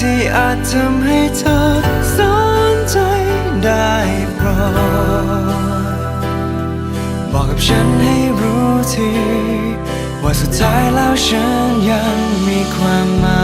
ที่อาจทำให้เธอสนใจได้โปรดบอกกับฉันให้รู้ที ว่าสุดท้ายแล้วฉันยังมีความหมาย